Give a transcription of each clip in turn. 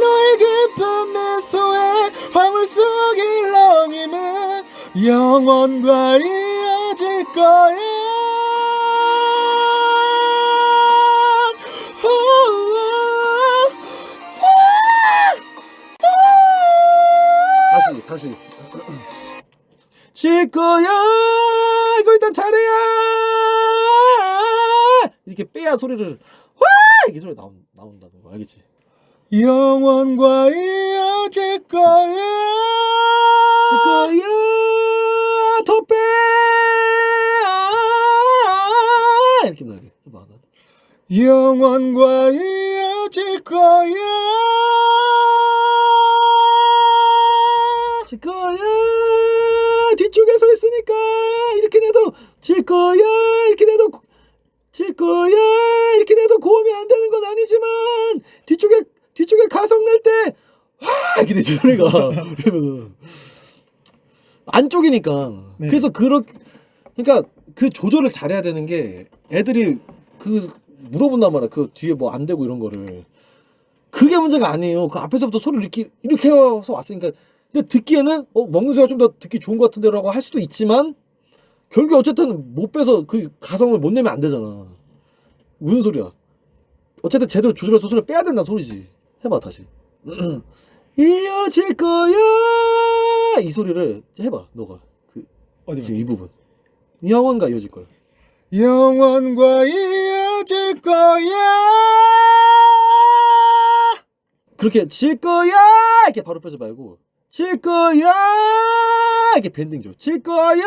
너의 깊은 미소에 화물 속 일렁임에 영원과 이어질 거야. 다시 다시. 질 거야. 이거 일단 잘해야. 이렇게 빼야 소리를 와! 이게 소리 나온 나온다는 거 알겠지? 영원과 이어질 거야 질 거야 더빼 이렇게 나게 해봐 나. 영원과 이어질 거야 질 거야 뒤쪽에 서 있으니까 이렇게 내도 질 거야 이렇게 내도 질 거야 이렇게 내도 고음이 안 되는 건 아니지만 뒤쪽에 뒤쪽에 가성 낼때와 이렇게 되지 소리가. 그러면은 안쪽이니까. 네. 그래서 그렇 그러니까 그 조절을 잘해야 되는 게 애들이 그 물어본단 말이야 그 뒤에 뭐 안 되고 이런 거를. 그게 문제가 아니에요. 그 앞에서부터 소리를 이렇게 이렇게 해서 왔으니까. 근데 듣기에는 어 먹는 소리가 좀 더 듣기 좋은 것 같은데라고 할 수도 있지만 결국 어쨌든 못 빼서 그 가성을 못 내면 안 되잖아. 무슨 소리야? 어쨌든 제대로 조절해서 소리를 빼야 된다는 소리지. 해봐 다시 이어질 거야! 이 소리를 해봐 너가. 그 어디 지금 이 부분. 영원과 이어질 거야. 영원과 이어질 거야! 그렇게 질 거야! 이렇게 바로 빼지 말고. 질 거야! 이렇게 밴딩 줘질 거야!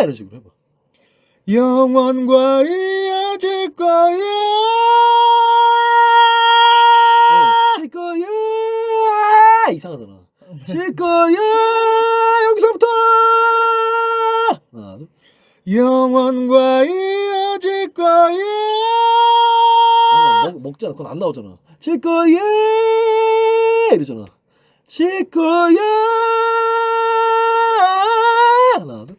이런 식으로 해봐. 영원과 이어질 거야 이상하잖아. 질 거야 여기서부터! 하나 둘. 영원과 이어질 거야 아니야, 먹, 먹잖아. 그건 안 나오잖아. 질 거야 이러잖아. 질 거야 하나 둘.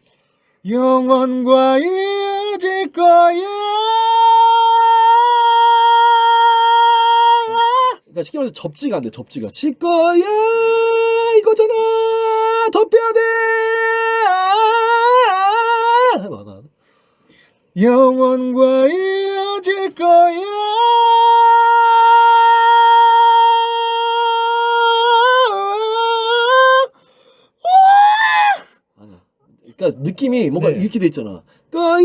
영원과 이어질 거야 그러니까 쉽게 말해서 접지가 안 돼 접지가 질 거야 이거잖아 더 빼야 돼 해봐 하나 둘. 영원과 이어질 거야 아니야. 그러니까 느낌이 뭔가 네. 이렇게 돼 있잖아. 거야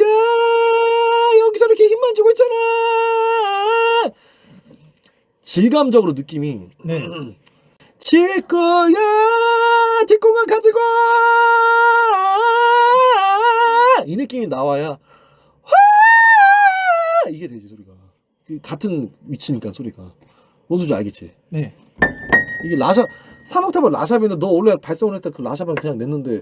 여기서 이렇게 힘만 주고 있잖아. 질감적으로 느낌이 네. 질 거야 뒷공간 가지고 이 느낌이 나와야 와 이게 되지 소리가 그 같은 위치니까 소리가 뭔 소리인지 알겠지? 네. 이게 라샵 3옥타브 라샵인데 너 원래 발성을 할때그 라샵은 그냥 냈는데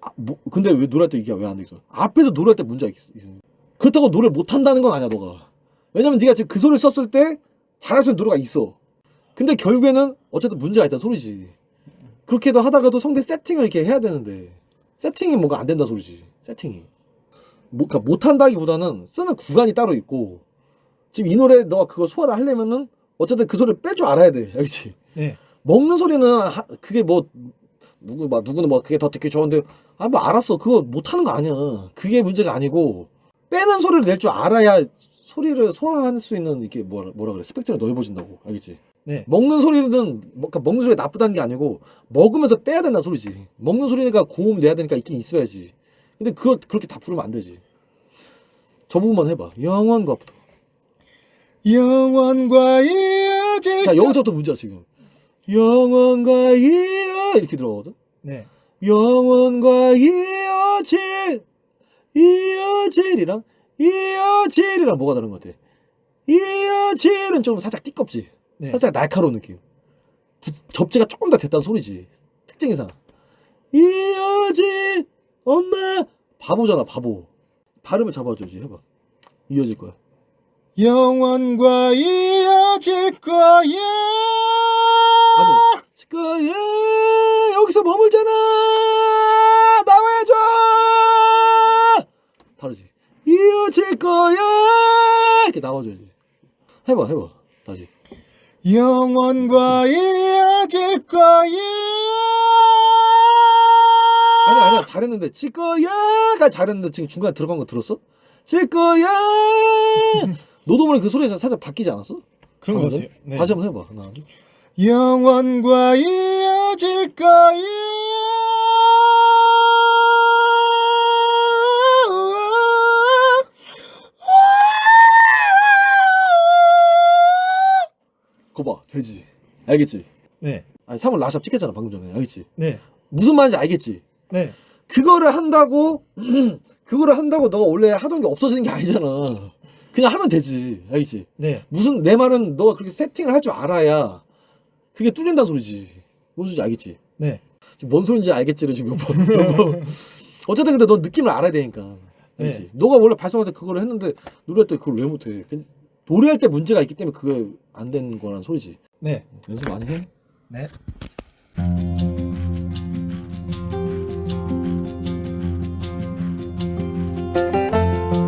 아, 뭐, 근데 왜 노래할 때 이게 왜 안 돼 있어? 앞에서 노래할 때 문제가 있, 있어. 그렇다고 노래 못 한다는 건 아니야 너가. 왜냐면 네가 지금 그 소리를 썼을 때 잘할 수 있는 노래가 있어. 근데 결국에는 어쨌든 문제가 있다는 소리지. 그렇게도 하다가도 성대 세팅을 이렇게 해야 되는데 세팅이 뭔가 안 된다 소리지. 세팅이. 뭐, 그러니까 못한다기보다는 쓰는 구간이 따로 있고 지금 이 노래 너가 그거 소화를 하려면은 어쨌든 그 소리를 뺄줄 알아야 돼. 알겠지? 네. 먹는 소리는 하- 그게 뭐 누구 막 누구는 뭐 그게 더 듣기 좋은데 아 뭐 알았어 그거 못하는 거 아니야 그게 문제가 아니고 빼는 소리를 낼 줄 알아야 소리를 소화할 수 있는 이게 뭐라 뭐라 그래? 스펙트럼이 넓어진다고. 알겠지? 네. 먹는 소리는 뭐, 그러니까 먹는 소리가 나쁘다는 게 아니고 먹으면서 빼야 된다는 소리지. 먹는 소리니까 고음 내야 되니까 있긴 있어야지. 근데 그걸 그렇게 다 부르면 안 되지. 저 부분만 해봐. 영원과부터. 영원과 이어질 자 여기서부터 문제야 지금. 영원과 이어 이렇게 들어가거든? 네. 영원과 이어질 이어질이랑 이어질이랑 뭐가 다른 것 같아? 이어질은 좀 살짝 띠껍지. 네. 살짝 날카로운 느낌. 부- 접지가 조금 더 됐다는 소리지. 특징이상. 이어질 엄마! 바보잖아 바보. 발음을 잡아줘야지 해봐. 이어질 거야. 영원과 이어질 거야! 아니 거야! 여기서 머 이어질 거야 이렇게 나와줘야지 해봐 해봐 다시 영원과 이어질 거야 아니 아니야 잘했는데 칠 거야가 잘했는데 지금 중간에 들어간 거 들었어? 칠 거야. 너도 모르게 그 소리가 살짝 바뀌지 않았어? 그런 것 방금 같아요 전에? 네. 다시 한번 해봐. 하나. 둘. 영원과 이어질 거야 거봐 되지. 알겠지? 네, 아니 3월 라샵 찍혔잖아 방금 전에 알겠지? 네, 무슨 말인지 알겠지? 네, 그거를 한다고 그거를 한다고 너가 원래 하던 게 없어지는 게 아니잖아. 그냥 하면 되지. 알겠지? 네, 무슨 내 말은 너가 그렇게 세팅을 할 줄 알아야 그게 뚫린다는 소리지. 뭔 소리인지 알겠지? 네, 지금 뭔 소리인지 알겠지를 지금 몇 번. 몇 번. 어쨌든 근데 넌 느낌을 알아야 되니까. 알겠지? 네. 너가 원래 발성할 때 그거를 했는데 노래할 때 그걸 왜 못해? 그- 노래할 때 문제가 있기 때문에 그게 안 되는 거란 소리지. 네. 연습 많이 해? 네.